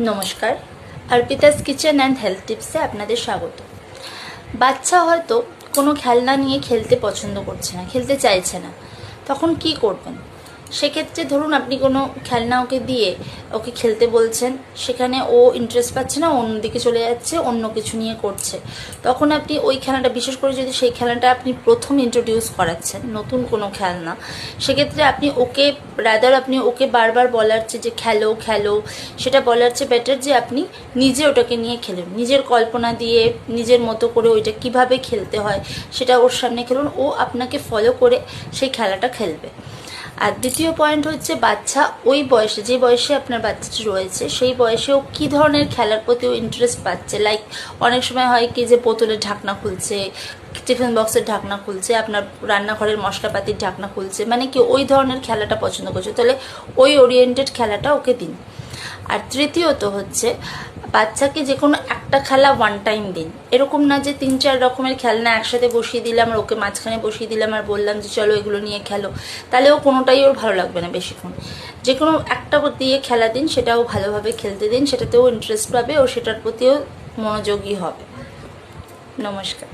নমস্কার। Arpita's kitchen and health টিপসে আপনাদের স্বাগত। বাচ্চা হয়তো কোনো খেলনা নিয়ে খেলতে পছন্দ করছে না, খেলতে চাইছে না। তখন কি করবেন? সেক্ষেত্রে ধরুন আপনি কোনো খেলনা ওকে দিয়ে ওকে খেলতে বলছেন, সেখানে ও ইন্টারেস্ট পাচ্ছে না অন্যদিকে চলে যাচ্ছে, অন্য কিছু নিয়ে করছে। তখন আপনি ওই খেলাটা, বিশেষ করে যদি সেই খেলাটা আপনি প্রথম ইন্ট্রোডিউস করাচ্ছেন, নতুন কোনো খেলনা, সেক্ষেত্রে আপনি ওকে রাদার আপনি ওকে বারবার বলার চেয়ে যে খেলো খেলো, সেটা বলার চেয়ে বেটার যে আপনি নিজে ওটাকে নিয়ে খেলুন। নিজের কল্পনা দিয়ে, নিজের মতো করে ওইটা কীভাবে খেলতে হয়, সেটা ওর সামনে খেলুন। ও আপনাকে ফলো করে সেই খেলাটা খেলবে। আর দ্বিতীয় পয়েন্ট হচ্ছে বাচ্চা ওই বয়সে, যে বয়সে আপনার বাচ্চাটি রয়েছে, সেই বয়সেও কী ধরনের খেলার প্রতি ও ইন্টারেস্ট পাচ্ছে? লাইক অনেক সময় হয় কি যে বোতলের ঢাকনা খুলছে টিফিন বক্সের ঢাকনা খুলছে, আপনার রান্নাঘরের মশলাপাতির ঢাকনা খুলছে মানে কি ওই ধরনের খেলাটা পছন্দ করছে। তাহলে ওই ওরিয়েন্টেড খেলাটা ওকে দিন। আর তৃতীয়ত হচ্ছে বাচ্চাকে যে কোনো একটা খেলা ওয়ান টাইম দিন। এরকম না যে তিন, চার রকমের খেলনা একসাথে বসিয়ে দিলাম আর ওকে মাঝখানে বসিয়ে দিলাম আর বললাম যে চলো এগুলো নিয়ে খেলো। তাহলে ও কোনোটাই ওর ভালো লাগবে না বেশিক্ষণ। যে কোনো একটা দিয়ে খেলা দিন, সেটাও ভালোভাবে খেলতে দিন, সেটাতেও ইন্টারেস্ট পাবে ও সেটার প্রতিও মনোযোগী হবে। নমস্কার।